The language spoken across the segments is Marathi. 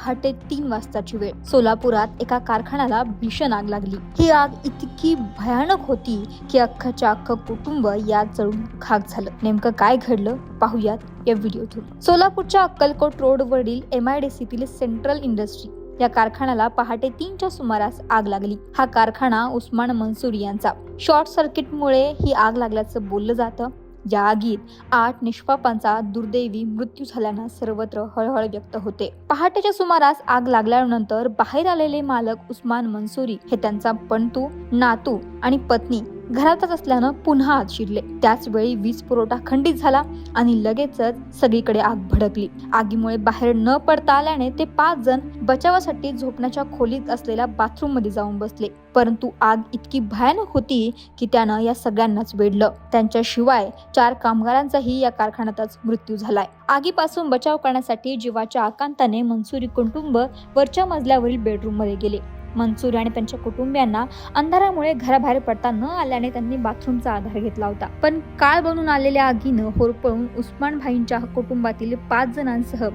पहाटे तीन वाजताची वेळ. सोलापुरात एका कारखान्याला भीषण आग लागली. ही आग इतकी भयानक होती की अख्खाच्या अख्खं कुटुंब यात जळून खाक झालं. नेमकं काय घडलं पाहूयात या व्हिडिओतून. सोलापूरच्या अक्कलकोट रोडवरील एम आय डी सीतील सेंट्रल इंडस्ट्री या कारखान्याला पहाटे तीनच्या सुमारास आग लागली. हा कारखाना उस्मान मंसूर यांचा. शॉर्ट सर्किटमुळे ही आग लागल्याचं बोललं जातं. या आगीत आठ निष्पापांचा दुर्दैवी मृत्यू झाल्यानं सर्वत्र हळहळ व्यक्त होते. पहाटेच्या सुमारास आग लागल्यानंतर बाहेर आलेले मालक उस्मान मंसुरी हे त्यांचा पणतू नातू आणि पत्नी घरातच असल्यानं पुन्हा आत शिरले. त्याच वेळी वीज पुरवठा खंडित झाला आणि लगेचच सगळीकडे आग भडकली. आगीमुळे बाहेर न पडता आल्याने ते पाच जण बचावासाठी झोपण्याच्या खोलीत असलेल्या बाथरूममध्ये जाऊन बसले. परंतु आग इतकी भयानक होती की त्यानं या सगळ्यांनाच वेढलं. त्यांच्याशिवाय चार कामगारांचाही या कारखान्यातच मृत्यू झालाय. आगीपासून बचाव करण्यासाठी जीवाच्या आकांताने मनसुरी कुटुंब वरच्या मजल्यावरील बेडरूममध्ये गेले. मंसूर आणि त्यांच्या कुटुंबियांना अंधारामुळे घराबाहेर पडता न आल्याने त्यांनी बाथरूमचा आधार घेतला होता. पण काळ बनून आलेल्या आगीनं होरपळून उस्मान भाईंच्या कुटुंबातील पाच जणांसह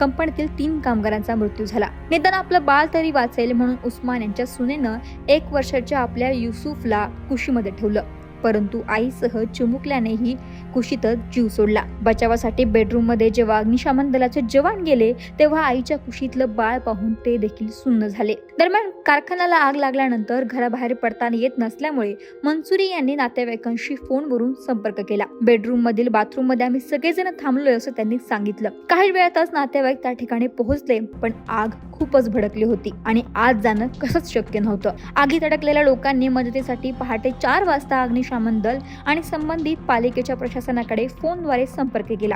कंपनीतील तीन कामगारांचा मृत्यू झाला. निदान आपलं बाळ तरी वाचेल म्हणून उस्मान यांच्या सुनेनं एक वर्षाच्या आपल्या युसुफला कुशीमध्ये ठेवलं. परंतु आईसह चिमुकल्यानेही कुशीतच जीव सोडला. बचावासाठी बेडरूममध्ये जेव्हा अग्निशमन दलाचे जवान गेले तेव्हा आईच्या कुशीतलं बाळ पाहून ते देखील सुन्न झाले. दरम्यान कारखान्याला आग लागल्यानंतर घराबाहेर पडताना येत नसल्यामुळे मनसुरी यांनी नातेवाईकांशी फोनवरून संपर्क केला. बेडरूम मधील बाथरूममध्ये आम्ही सगळेजण थांबलोय असं त्यांनी सांगितलं. काही वेळातच नातेवाईक त्या ठिकाणी पोहोचले पण आग खूपच भडकली होती आणि आज जाणं कसंच शक्य नव्हतं. आगीत अडकलेल्या लोकांनी मदतीसाठी पहाटे चार वाजता अग्निशमन दल आणि संबंधित पालिकेच्या प्रशासनाकडे फोनद्वारे संपर्क केला.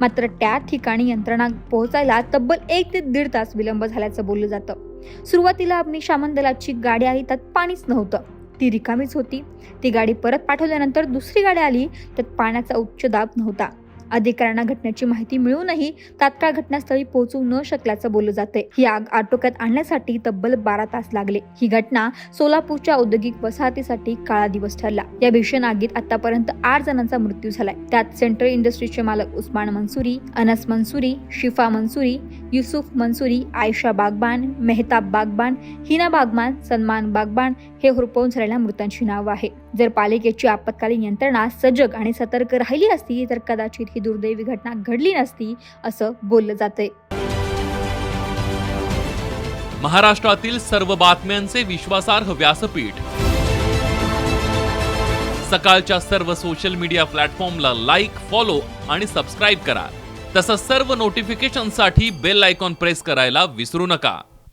मात्र त्या ठिकाणी यंत्रणा पोहोचायला तब्बल एक ते दीड तास विलंब झाल्याचं बोललं जातं. सुरुवातीला अग्निशमन दलाची गाडी आली त्यात पाणीच नव्हतं. ती रिकामीच होती. ती गाडी परत पाठवल्यानंतर दुसरी गाडी आली त्यात पाण्याचा उच्च दाब नव्हता. अधिकाऱ्यांना घटनेची माहिती मिळूनही तात्काळ घटनास्थळी पोहोचू न शकल्याचं बोललं जाते ही आग आटोक्यात आणण्यासाठी तब्बल बारा तास लागले. ही घटना सोलापूरच्या औद्योगिक वसाहतीसाठी काळा दिवस ठरला. या भीषण आगीत आतापर्यंत आठ जणांचा मृत्यू झालाय. त्यात सेंट्रल इंडस्ट्रीचे मालक उस्मान मंसुरी अनस मंसुरी शिफा मंसुरी युसुफ मंसुरी आयशा बागबान मेहताब बागबान हिना बागबान सन्मान बागबान हे हुरपवून झालेल्या मृतांची नावं आहे. जर पालिकेची आपत्कालीन यंत्रणा सजग आणि सतर्क राहिली असती तर कदाचित ही दुर्दैवी घटना घडली नसती असं बोललं जाते महाराष्ट्रातील सर्व बातम्यांचे विश्वासार्ह व्यासपीठ. सकाळच्या सर्व सोशल मीडिया प्लॅटफॉर्मला लाईक फॉलो आणि सबस्क्राईब करा. तसंच सर्व नोटिफिकेशनसाठी बेल आयकॉन प्रेस करायला विसरू नका.